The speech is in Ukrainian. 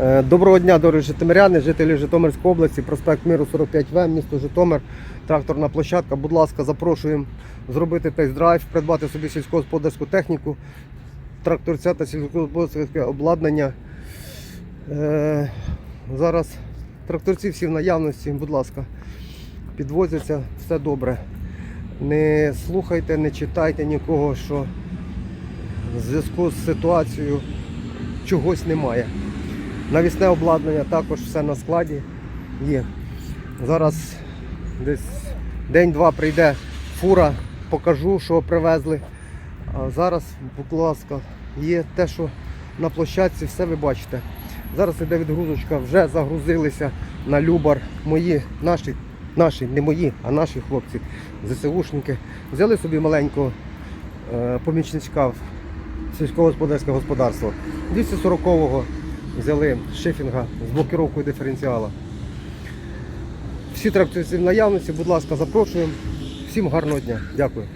Е, Доброго дня, дорогі житомиряни, жителі Житомирської області, проспект Миру 45В, місто Житомир, тракторна площадка. Будь ласка, запрошуємо зробити тест-драйв, придбати собі сільськогосподарську техніку, тракторця та сільськогосподарське обладнання. Е, Зараз тракторці всі в наявності, будь ласка, підвозяться, все добре. Не слухайте, не читайте нікого, що в зв'язку з ситуацією чогось немає. Навісне обладнання також все на складі є. Зараз десь день-два прийде фура, покажу, що привезли. А зараз, будь ласка, є те, що на площадці, все ви бачите. Зараз іде відгрузочка, вже загрузилися на Любар мої, наші, наші, не мої, а наші хлопці, ЗСУшники. Взяли собі маленького е, помічничка в сільськогосподарське господарство. 240-го взяли шифінга з блокировкою диференціала. Всі тракторці в наявності, будь ласка, запрошуємо. Всім гарного дня. Дякую.